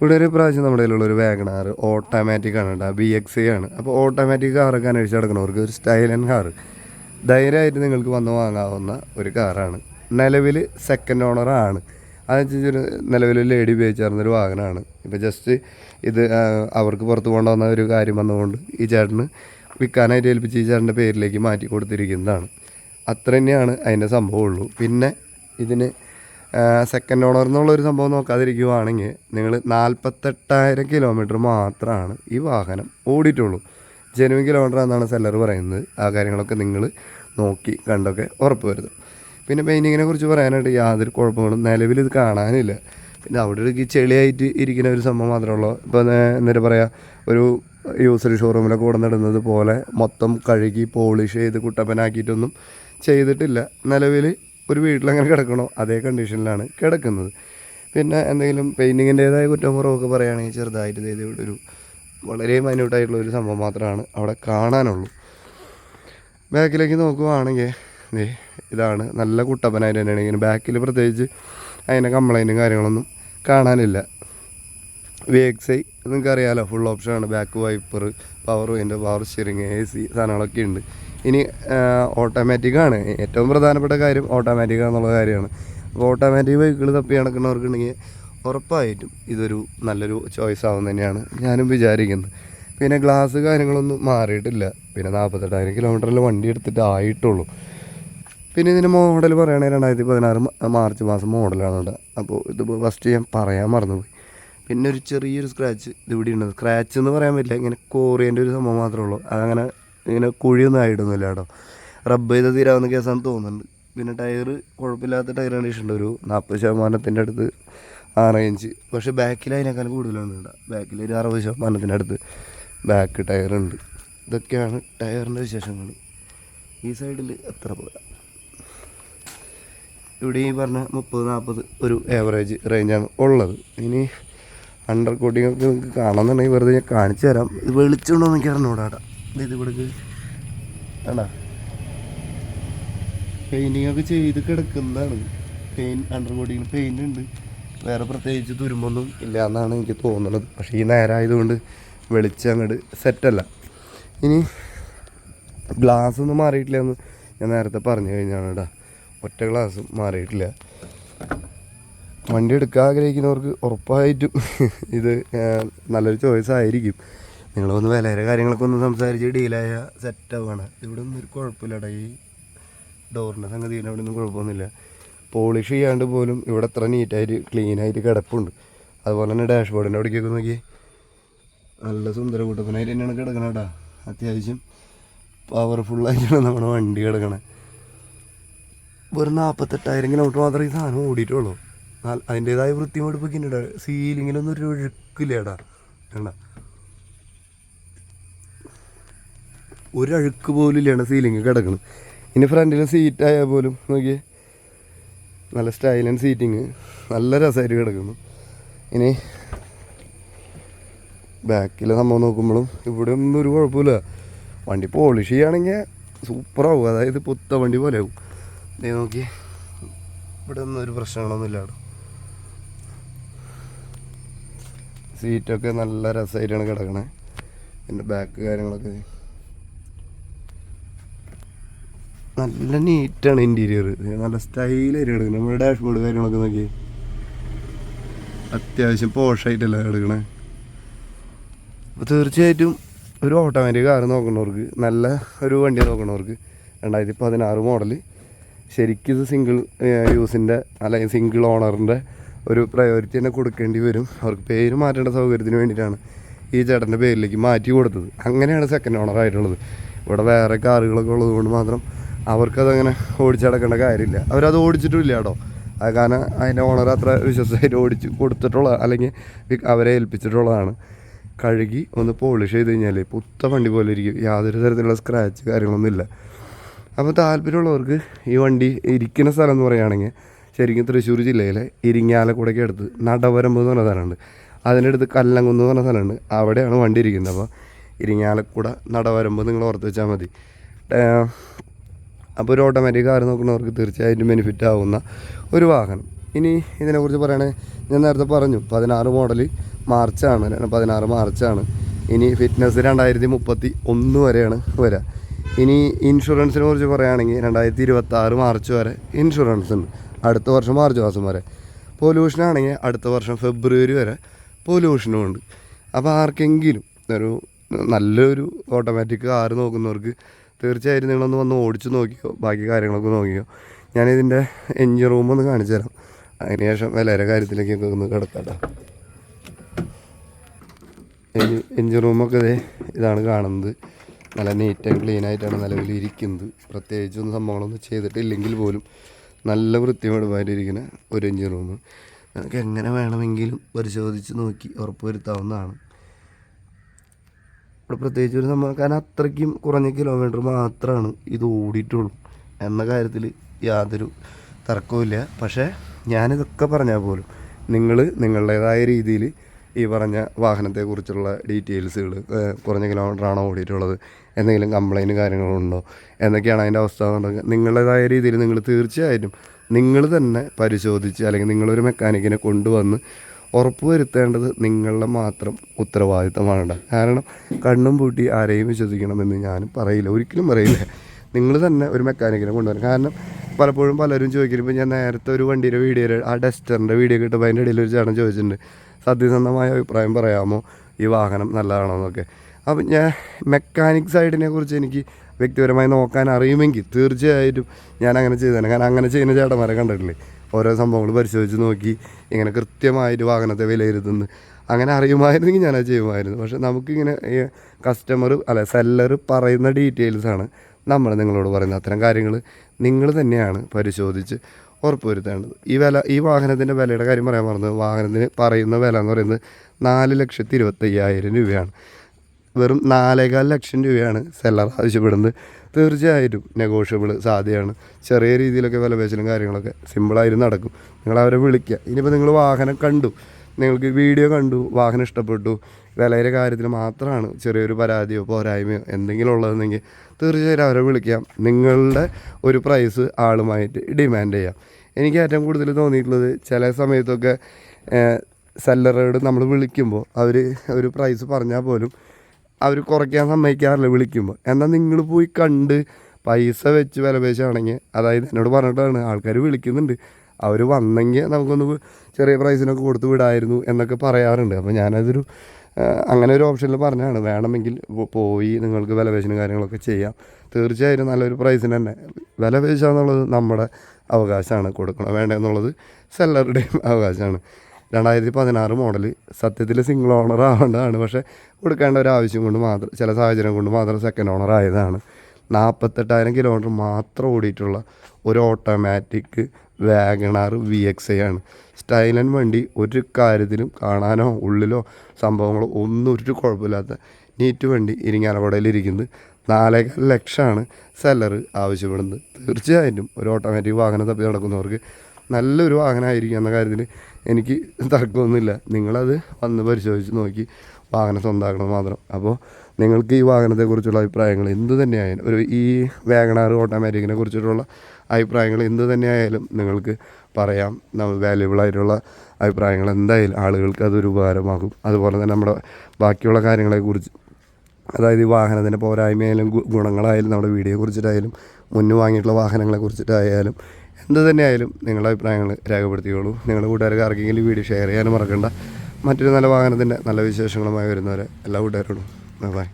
ഇവിടെ ഒരു പ്രാവശ്യം നമ്മുടെ കയ്യിലുള്ള ഒരു വാഗണാർ ഓട്ടോമാറ്റിക് ആണ് കേട്ടോ ബി എക്സ് ആണ്. അപ്പോൾ ഓട്ടോമാറ്റിക് കാറൊക്കെ അന്വേഷിച്ച് നടക്കുന്നവർക്ക് ഒരു സ്റ്റൈലൻ കാർ ധൈര്യമായിട്ട് നിങ്ങൾക്ക് വന്ന് വാങ്ങാവുന്ന ഒരു കാറാണ് നിലവിൽ സെക്കൻഡ് ഓണറാണ് അതെന്ന് നിലവിൽ ലേഡി ഉപയോഗിച്ചിരുന്നൊരു വാഹനമാണ്. ഇപ്പോൾ ജസ്റ്റ് ഇത് അവർക്ക് പുറത്ത് കൊണ്ടുവന്ന ഒരു കാര്യം വന്നുകൊണ്ട് ഈ ചേട്ടന് വിൽക്കാനായിട്ട് ഏൽപ്പിച്ച് ഈ ചേട്ടന്റെ പേരിലേക്ക് മാറ്റി കൊടുത്തിരിക്കുന്നതാണ്. അത്ര തന്നെയാണ് അതിന്റെ സംഭവമുള്ളൂ പിന്നെ ഇതിന് സെക്കൻഡ് ഓണർ എന്നുള്ളൊരു സംഭവം നോക്കാതിരിക്കുവാണെങ്കിൽ നിങ്ങൾ നാൽപ്പത്തെട്ടായിരം കിലോമീറ്റർ മാത്രമാണ് ഈ വാഹനം ഓടിയിട്ടുള്ളൂ. ജനുവൻ കിലോമീറ്റർ എന്നാണ് സെല്ലർ പറയുന്നത്. ആ കാര്യങ്ങളൊക്കെ നിങ്ങൾ നോക്കി കണ്ടൊക്കെ ഉറപ്പ് വരുത്തും പിന്നെ പെയിന്റിങ്ങിനെ കുറിച്ച് പറയാനായിട്ട് യാതൊരു കുഴപ്പങ്ങളും നിലവിൽ ഇത് കാണാനില്ല. പിന്നെ അവിടെ ഒരു ചെളിയായിട്ട് ഇരിക്കുന്ന ഒരു സംഭവം മാത്രമേ ഉള്ളൂ. ഇപ്പോൾ എന്നിട്ട് പറയുക ഒരു യൂസർ ഷോറൂമിലൊക്കെ കൂടെ നടുന്നത് പോലെ മൊത്തം കഴുകി പോളിഷ് ചെയ്ത് കുട്ടപ്പനാക്കിയിട്ടൊന്നും ചെയ്തിട്ടില്ല. നിലവിൽ ഒരു വീട്ടിലങ്ങനെ കിടക്കണോ? അതേ കണ്ടീഷനിലാണ് കിടക്കുന്നത്. പിന്നെ എന്തെങ്കിലും പെയിന്റിങ്ങിന്റേതായ കുറ്റം കുറവൊക്കെ പറയുകയാണെങ്കിൽ ചെറുതായിട്ട് ഇതേ ഇവിടെ ഒരു വളരെ മൈന്യൂട്ടായിട്ടുള്ള ഒരു സംഭവം മാത്രമാണ് അവിടെ കാണാനുള്ളൂ. ബാക്കിലേക്ക് നോക്കുവാണെങ്കിൽ ഇതാണ് നല്ല കുട്ടപ്പനായിട്ട് തന്നെയാണ് ഇങ്ങനെ ബാക്കിൽ പ്രത്യേകിച്ച് അതിന്റെ കംപ്ലൈന്റും കാര്യങ്ങളൊന്നും കാണാനില്ല. വി എക്സ് ഐ നിങ്ങൾക്ക് അറിയാമല്ലോ ഫുൾ ഓപ്ഷനാണ് back wiper power window power steering A C സാധനങ്ങളൊക്കെ ഉണ്ട്. ഇനി ഓട്ടോമാറ്റിക്കാണ് ഏറ്റവും പ്രധാനപ്പെട്ട കാര്യം ഓട്ടോമാറ്റിക്കാന്നുള്ള കാര്യമാണ്. അപ്പോൾ ഓട്ടോമാറ്റിക് വെഹിക്കിൾ തപ്പി നടക്കുന്നവർക്കുണ്ടെങ്കിൽ ഉറപ്പായിട്ടും ഇതൊരു നല്ലൊരു ചോയ്സ് ആവും തന്നെയാണ് ഞാനും വിചാരിക്കുന്നത്. പിന്നെ ഗ്ലാസ് കാര്യങ്ങളൊന്നും മാറിയിട്ടില്ല. പിന്നെ നാൽപ്പത്തെട്ടായിരം കിലോമീറ്ററിൽ വണ്ടി എടുത്തിട്ട് ആയിട്ടുള്ളൂ. പിന്നെ ഇതിന്റെ മോഡൽ പറയുകയാണെങ്കിൽ രണ്ടായിരത്തി പതിനാറ് മാർച്ച് മാസം മോഡലാണ് കേട്ടോ. അപ്പോൾ ഇത് ഫസ്റ്റ് ഞാൻ പറയാൻ മറന്നുപോയി. പിന്നെ ഒരു ചെറിയൊരു സ്ക്രാച്ച് ഇത് ഇവിടെ ഉണ്ട് സ്ക്രാച്ച് എന്ന് പറയാൻ പറ്റില്ല. ഇങ്ങനെ കോറിയന്റെ ഒരു സംഭവം മാത്രമേ ഉള്ളൂ. അതങ്ങനെ ഇങ്ങനെ കുഴിയൊന്നും ആയിടുന്നില്ല കേട്ടോ. റബ്ബ് ചെയ്ത് തീരാവുന്ന കേസാണെന്ന് തോന്നുന്നുണ്ട്. പിന്നെ ടയർ കുഴപ്പമില്ലാത്ത ടയർ കണ്ടീഷൻ ഉണ്ട് ഒരു നാൽപ്പത് ശതമാനത്തിന്റെ അടുത്ത് ആറ് ഇഞ്ച് പക്ഷേ ബാക്കിൽ അതിനേക്കാൾ കൂടുതലാണ് കേട്ടോ. ബാക്കിൽ ഒരു അറുപത് ശതമാനത്തിന്റെ അടുത്ത് ബാക്ക് ടയർ ഉണ്ട്. ഇതൊക്കെയാണ് ടയറിന്റെ വിശേഷങ്ങൾ. ഈ സൈഡിൽ എത്ര പോരാ. ഇവിടെ ഈ പറഞ്ഞ മുപ്പത് നാൽപ്പത് ഒരു ആവറേജ് റേഞ്ചാണ് ഉള്ളത്. ഇനി അണ്ടർ കോട്ടിംഗ് ഒക്കെ നിങ്ങൾക്ക് കാണണമെന്നുണ്ടെങ്കിൽ വെറുതെ ഞാൻ കാണിച്ചു തരാം. ഇത് വെളിച്ചുണ്ടോ എനിക്ക് അറിഞ്ഞൂടാ ഇത് ഇത് ഇവിടേക്ക്. ആണോ പെയിന്റിങ് ഒക്കെ ചെയ്ത് കിടക്കുന്നതാണ്. പെയിൻ അണ്ടർ കോട്ടിങ്ങിന് പെയിന്റ് ഉണ്ട്. വേറെ പ്രത്യേകിച്ച് തുരുമ്പൊന്നും ഇല്ല എന്നാണ് എനിക്ക് തോന്നുന്നത്. പക്ഷേ ഈ നേരമായതുകൊണ്ട് വെളിച്ചം അങ്ങോട്ട് സെറ്റല്ല ഇനി ഗ്ലാസ് ഒന്നും മാറിയിട്ടില്ല എന്ന് ഞാൻ നേരത്തെ പറഞ്ഞു കഴിഞ്ഞാണ് കേട്ടോ ഒറ്റ ഗ്ലാസ് മാറിയിട്ടില്ല. വണ്ടി എടുക്കാൻ ആഗ്രഹിക്കുന്നവർക്ക് ഉറപ്പായിട്ടും ഇത് നല്ലൊരു ചോയ്സ് ആയിരിക്കും. നിങ്ങൾ ഒന്ന് വിലയുടെ കാര്യങ്ങളൊക്കെ ഒന്ന് സംസാരിച്ച് ഡീലായ സെറ്റ് ആവുകയാണ്. ഇവിടെ ഒന്നും ഒരു കുഴപ്പമില്ലടാ. ഈ ഡോറിന്റെ സംഗതി അവിടെ ഒന്നും കുഴപ്പമൊന്നുമില്ല. പോളിഷ് ചെയ്യാണ്ട് പോലും ഇവിടെ അത്ര നീറ്റായിട്ട് ക്ലീനായിട്ട് കിടപ്പുണ്ട്. അതുപോലെ തന്നെ ഡാഷ്ബോർഡിന്റെ അവിടേക്കൊക്കെ നോക്കി നല്ല സുന്ദര കൂട്ടപ്പനായിട്ട് തന്നെയാണ് കിടക്കണം കേട്ടോ അത്യാവശ്യം പവർഫുള്ളായിട്ടാണ് നമ്മുടെ വണ്ടി കിടക്കണേ. വെറും നാൽപ്പത്തെട്ടായിരം കിലോമീറ്റർ മാത്രമേ ഈ സാധനം ഓടിയിട്ടുള്ളൂ. അതിന്റെതായ വൃത്തിമെടുപ്പൊക്കെ സീലിങ്ങിലൊന്നും ഒരു ഒഴുക്കില്ലേടാ. വേണ്ട ഒരഴുക്ക് പോലും ഇല്ലാണ് സീലിംഗ് കിടക്കുന്നത് ഇനി ഫ്രണ്ടിൽ സീറ്റ് ആയാൽ പോലും നോക്കിയേ. നല്ല സ്റ്റൈലൻ സീറ്റിങ് നല്ല രസമായിട്ട് കിടക്കുന്നു. ഇനി ബാക്കിലെ സംഭവം നോക്കുമ്പോഴും ഇവിടെ ഒന്നും ഒരു കുഴപ്പമില്ല. വണ്ടി പോളിഷ് ചെയ്യുകയാണെങ്കിൽ സൂപ്പറാവും അതായത് പുത്ത വണ്ടി പോലെ ആവും നോക്കി ഇവിടെ ഒന്നും ഒരു പ്രശ്നങ്ങളൊന്നും ഇല്ല സീറ്റൊക്കെ നല്ല രസമായിട്ടാണ് കിടക്കണേ. എന്റെ ബാക്ക് കാര്യങ്ങളൊക്കെ. നല്ല നീറ്റാണ് ഇന്റീരിയർ നല്ല സ്റ്റൈലായിട്ട് കിടക്കുന്നത് നമ്മുടെ ഡാഷ്ബോർഡ് കാര്യങ്ങളൊക്കെ നോക്കി. അത്യാവശ്യം പോഷായിട്ടല്ല കിടക്കണേ. അപ്പോൾ തീർച്ചയായിട്ടും ഒരു ഓട്ടോമാറ്റിക് കാർ നോക്കണവർക്ക് നല്ല ഒരു വണ്ടി നോക്കണവർക്ക് രണ്ടായിരത്തി പതിനാറ് മോഡൽ ശരിക്കും ഇത് സിംഗിൾ യൂസിന്റെ അല്ലെങ്കിൽ സിംഗിൾ ഓണറിന്റെ ഒരു പ്രയോറിറ്റി തന്നെ കൊടുക്കേണ്ടി വരും. അവർക്ക് പേര് മാറ്റേണ്ട സൗകര്യത്തിന് വേണ്ടിയിട്ടാണ് ഈ ചേട്ടന്റെ പേരിലേക്ക് മാറ്റി കൊടുത്തത്. അങ്ങനെയാണ് സെക്കൻഡ് ഓണർ ആയിട്ടുള്ളത്. ഇവിടെ വേറെ കാറുകളൊക്കെ ഉള്ളതുകൊണ്ട് മാത്രം അവർക്കതങ്ങനെ ഓടിച്ചടക്കേണ്ട കാര്യമില്ല. അവരത് ഓടിച്ചിട്ടുമില്ല കേട്ടോ. അത് കാരണം അതിന്റെ ഓണർ അത്ര വിശ്വസമായിട്ട് ഓടിച്ച് കൊടുത്തിട്ടുള്ള അല്ലെങ്കിൽ അവരെ ഏൽപ്പിച്ചിട്ടുള്ളതാണ്. കഴുകി ഒന്ന് പോളിഷ് ചെയ്ത് കഴിഞ്ഞാൽ പുത്ത വണ്ടി പോലെ ഇരിക്കും. യാതൊരു തരത്തിലുള്ള സ്ക്രാച്ച് കാര്യങ്ങളൊന്നുമില്ല. അപ്പോൾ താല്പര്യമുള്ളവർക്ക് ഈ വണ്ടി ഇരിക്കുന്ന സ്ഥലം എന്ന് പറയുകയാണെങ്കിൽ ശരിക്കും തൃശ്ശൂർ ജില്ലയിലെ ഇരിങ്ങാലക്കുടയ്ക്ക് അടുത്ത് നടവരമ്പ് എന്ന് പറഞ്ഞ സ്ഥലമുണ്ട്. അതിനടുത്ത് കല്ലങ്കുന്ന് എന്ന് പറഞ്ഞ സ്ഥലമുണ്ട്. അവിടെയാണ് വണ്ടി ഇരിക്കുന്നത്. അപ്പോൾ ഇരിങ്ങാലക്കുട നടവരമ്പ് നിങ്ങൾ ഓർത്ത് വെച്ചാൽ മതി. അപ്പോൾ ഒരു ഓട്ടോമാറ്റിക് കാർ നോക്കുന്നവർക്ക് തീർച്ചയായിട്ടും ബെനിഫിറ്റ് ആവുന്ന ഒരു വാഹനം. ഇനി ഇതിനെക്കുറിച്ച് പറയുകയാണെങ്കിൽ ഞാൻ നേരത്തെ പറഞ്ഞു പതിനാറ് മോഡൽ മാർച്ചാണ് പതിനാറ് മാർച്ചാണ്. ഇനി ഫിറ്റ്നസ് രണ്ടായിരത്തി മുപ്പത്തി ഒന്ന് വരെയാണ് വരിക. ഇനി ഇൻഷുറൻസിനെ കുറിച്ച് പറയുകയാണെങ്കിൽ രണ്ടായിരത്തി ഇരുപത്തി ആറ് മാർച്ച് വരെ ഇൻഷുറൻസ് ഉണ്ട്. അടുത്ത വർഷം മാർച്ച് മാസം വരെ. പൊല്യൂഷനാണെങ്കിൽ അടുത്ത വർഷം ഫെബ്രുവരി വരെ പൊല്യൂഷനും ഉണ്ട്. അപ്പോൾ ആർക്കെങ്കിലും ഒരു നല്ലൊരു ഓട്ടോമാറ്റിക് കാർ നോക്കുന്നവർക്ക് തീർച്ചയായിട്ടും നിങ്ങളൊന്ന് വന്ന് ഓടിച്ചു നോക്കിയോ ബാക്കി കാര്യങ്ങളൊക്കെ നോക്കിയോ ഞാനിതിന്റെ എൻജിൻ റൂം ഒന്ന് കാണിച്ചു തരാം. അതിനുശേഷം വിലയുടെ കാര്യത്തിലേക്കൊക്കെ ഒന്ന് കിടക്കട്ടോ എൻജിൻ റൂമൊക്കെ ഇതേ ഇതാണ് കാണുന്നത്. നല്ല നീറ്റ് ആൻഡ് ക്ലീൻ ആയിട്ടാണ് നിലവിൽ ഇരിക്കുന്നത് പ്രത്യേകിച്ചൊന്നും സംഭവങ്ങളൊന്നും ചെയ്തിട്ടില്ലെങ്കിൽ പോലും നല്ല വൃത്തിയോടുമായിട്ടിരിക്കുന്ന ഒരു എൻജിൻ റൂം നമുക്ക് എങ്ങനെ വേണമെങ്കിലും പരിശോധിച്ച് നോക്കി ഉറപ്പുവരുത്താവുന്നതാണ്. ഇവിടെ പ്രത്യേകിച്ച് ഒരു സംഭവം കാരണം അത്രയ്ക്കും കുറഞ്ഞ കിലോമീറ്റർ മാത്രമാണ് ഇത് ഓടിയിട്ടുള്ളൂ. എന്ന കാര്യത്തിൽ യാതൊരു തർക്കവുമില്ല. പക്ഷേ ഞാനിതൊക്കെ പറഞ്ഞാൽ പോലും നിങ്ങൾ നിങ്ങളുടേതായ രീതിയിൽ ഈ പറഞ്ഞ വാഹനത്തെക്കുറിച്ചുള്ള ഡീറ്റെയിൽസുകൾ കുറഞ്ഞ കിലോമീറ്റർ ആണോ ഓടിയിട്ടുള്ളത് എന്തെങ്കിലും കംപ്ലൈന്റ് കാര്യങ്ങളുണ്ടോ എന്നൊക്കെയാണ് അതിന്റെ അവസ്ഥ എന്നുണ്ടെങ്കിൽ നിങ്ങളുടേതായ രീതിയിൽ നിങ്ങൾ തീർച്ചയായിട്ടും നിങ്ങൾ തന്നെ പരിശോധിച്ച് അല്ലെങ്കിൽ നിങ്ങളൊരു മെക്കാനിക്കിനെ കൊണ്ടുവന്ന് ഉറപ്പുവരുത്തേണ്ടത് നിങ്ങളുടെ മാത്രം ഉത്തരവാദിത്തമാണ് കാരണം കണ്ണും പൂട്ടി ആരെയും വിശ്വസിക്കണമെന്ന് ഞാനും പറയില്ല. ഒരിക്കലും പറയില്ല. നിങ്ങൾ തന്നെ ഒരു മെക്കാനിക്കിനെ കൊണ്ടുവരണം. കാരണം പലപ്പോഴും പലരും ചോദിക്കുമ്പോൾ ഞാൻ നേരത്തെ ഒരു വണ്ടിയുടെ വീഡിയോ ആ ഡസ്റ്ററിന്റെ വീഡിയോ കിട്ടുമ്പോൾ അതിന്റെ ഇടയിൽ ഒരു ചേട്ടൻ ചോദിച്ചിട്ടുണ്ട് സത്യസന്ധമായ അഭിപ്രായം പറയാമോ? ഈ വാഹനം നല്ലതാണോ എന്നൊക്കെ അപ്പം ഞാൻ മെക്കാനിക് സൈഡിനെ കുറിച്ച് എനിക്ക് വ്യക്തിപരമായി നോക്കാൻ അറിയുമെങ്കിൽ തീർച്ചയായിട്ടും ഞാൻ അങ്ങനെ ചെയ്തേനെ കാരണം അങ്ങനെ ചെയ്യുന്ന ചേട്ടന്മാരെ കണ്ടിട്ടില്ലേ? ഓരോ സംഭവങ്ങൾ പരിശോധിച്ച് നോക്കി ഇങ്ങനെ കൃത്യമായിട്ട് വാഹനത്തെ വിലയിരുത്തുന്നു. അങ്ങനെ അറിയുമായിരുന്നെങ്കിൽ ഞാനത് ചെയ്യുമായിരുന്നു. പക്ഷെ നമുക്കിങ്ങനെ കസ്റ്റമർ അല്ല സെല്ലർ പറയുന്ന ഡീറ്റെയിൽസാണ് നമ്മൾ നിങ്ങളോട് പറയുന്ന അത്തരം കാര്യങ്ങൾ നിങ്ങൾ തന്നെയാണ് പരിശോധിച്ച് ഉറപ്പുവരുത്തേണ്ടത്. ഈ വില ഈ വാഹനത്തിന്റെ വിലയുടെ കാര്യം പറയാൻ പറഞ്ഞത് വാഹനത്തിന് പറയുന്ന വില എന്ന് പറയുന്നത് നാല് ലക്ഷത്തി ഇരുപത്തയ്യായിരം രൂപയാണ്. വെറും നാലേകാൽ ലക്ഷം രൂപയാണ് സെല്ലർ ആവശ്യപ്പെടുന്നത്. തീർച്ചയായിട്ടും നെഗോഷ്യബിൾ സാധ്യതയാണ് ചെറിയ രീതിയിലൊക്കെ വിലപേശലും കാര്യങ്ങളൊക്കെ സിമ്പിളായിട്ട് നടക്കും. നിങ്ങൾ അവരെ വിളിക്കുക. ഇനിയിപ്പോൾ നിങ്ങൾ വാഹനം കണ്ടു. നിങ്ങൾക്ക് വീഡിയോ കണ്ടു വാഹനം ഇഷ്ടപ്പെട്ടു വിലയുടെ കാര്യത്തിൽ മാത്രമാണ് ചെറിയൊരു പരാതിയോ പോരായ്മയോ എന്തെങ്കിലും ഉള്ളതെന്നെങ്കിൽ തീർച്ചയായിട്ടും അവരെ വിളിക്കാം. നിങ്ങളുടെ ഒരു പ്രൈസ് ആളുമായിട്ട് ഡിമാൻഡ് ചെയ്യാം. എനിക്ക് ഏറ്റവും കൂടുതൽ തോന്നിയിട്ടുള്ളത് ചില സമയത്തൊക്കെ സെല്ലറോട് നമ്മൾ വിളിക്കുമ്പോൾ അവർ ഒരു പ്രൈസ് പറഞ്ഞാൽ പോലും അവർ കുറയ്ക്കാൻ സമ്മതിക്കാറില്ല വിളിക്കുമ്പോൾ. എന്നാൽ നിങ്ങൾ പോയി കണ്ട് പൈസ വെച്ച് വിലപേശാണെങ്കിൽ അതായത് എന്നോട് പറഞ്ഞിട്ടാണ് ആൾക്കാർ വിളിക്കുന്നുണ്ട്. അവർ വന്നെങ്കിൽ നമുക്കൊന്ന് ചെറിയ പ്രൈസിനൊക്കെ കൊടുത്ത് വിടായിരുന്നു എന്നൊക്കെ പറയാറുണ്ട്. അപ്പോൾ ഞാനതൊരു അങ്ങനെ ഒരു ഓപ്ഷനിൽ പറഞ്ഞാണ് വേണമെങ്കിൽ പോയി നിങ്ങൾക്ക് വിലപേശനും കാര്യങ്ങളൊക്കെ ചെയ്യാം. തീർച്ചയായും നല്ലൊരു പ്രൈസിന് തന്നെ. വിലപേശുക എന്നുള്ളത് നമ്മുടെ അവകാശമാണ്. കൊടുക്കണം വേണ്ടെന്നുള്ളത് സെല്ലറുടെയും അവകാശമാണ്. രണ്ടായിരത്തി പതിനാറ് മോഡൽ സത്യത്തിൽ സിംഗിൾ ഓണർ ആവേണ്ടതാണ്. പക്ഷേ കൊടുക്കേണ്ട ഒരു ആവശ്യം കൊണ്ട് മാത്രം ചില സാഹചര്യം കൊണ്ട് മാത്രം സെക്കൻഡ് ഓണർ ആയതാണ്. നാൽപ്പത്തെട്ടായിരം കിലോമീറ്റർ മാത്രം ഓടിയിട്ടുള്ള ഒരു automatic WagonR V X I ആണ്. സ്റ്റൈലൻ വണ്ടി ഒരു കാര്യത്തിലും കാണാനോ ഉള്ളിലോ സംഭവങ്ങളോ ഒന്നും ഒരു കുഴപ്പമില്ലാത്ത നീറ്റ് വണ്ടി ഇരിങ്ങാലക്കുടയിൽ ഇരിക്കുന്നത്. ലക്ഷമാണ് സെല്ലർ ആവശ്യപ്പെടുന്നത്. തീർച്ചയായിട്ടും ഒരു ഓട്ടോമാറ്റിക് വാഹനം തപ്പി നടക്കുന്നവർക്ക് നല്ലൊരു വാഹനമായിരിക്കും എന്ന കാര്യത്തിൽ എനിക്ക് തർക്കമൊന്നുമില്ല. നിങ്ങളത് വന്ന് പരിശോധിച്ച് നോക്കി. വാഹനം സ്വന്തമാക്കണം മാത്രം. അപ്പോൾ നിങ്ങൾക്ക് ഈ വാഹനത്തെക്കുറിച്ചുള്ള അഭിപ്രായങ്ങൾ എന്ത് തന്നെയായാലും ഒരു ഈ വേഗണാർ ഓട്ടോമാറ്റിക്കിനെ കുറിച്ചിട്ടുള്ള അഭിപ്രായങ്ങൾ എന്ത് തന്നെയായാലും നിങ്ങൾക്ക് പറയാം. നമ്മൾ വാല്യുബിൾ ആയിട്ടുള്ള അഭിപ്രായങ്ങൾ എന്തായാലും ആളുകൾക്ക് അതൊരു ഉപകാരമാകും. അതുപോലെ തന്നെ നമ്മുടെ ബാക്കിയുള്ള കാര്യങ്ങളെക്കുറിച്ച് അതായത് ഈ വാഹനത്തിന്റെ പോരായ്മയായാലും ഗുണങ്ങളായാലും നമ്മുടെ വീടിനെ കുറിച്ചിട്ടായാലും മുന്ന് വാങ്ങിയിട്ടുള്ള വാഹനങ്ങളെ കുറിച്ചിട്ടായാലും എന്ത് തന്നെയായാലും നിങ്ങളുടെ അഭിപ്രായങ്ങൾ രേഖപ്പെടുത്തിയോളൂ നിങ്ങളുടെ കൂട്ടുകാർക്ക് ആർക്കെങ്കിലും വീഡിയോ ഷെയർ ചെയ്യാനും മറക്കണ്ട. മറ്റൊരു നല്ല വാഹനത്തിന്റെ നല്ല വിശേഷങ്ങളുമായി വരുന്നവരെ എല്ലാ കൂട്ടുകാരോടും. ബൈ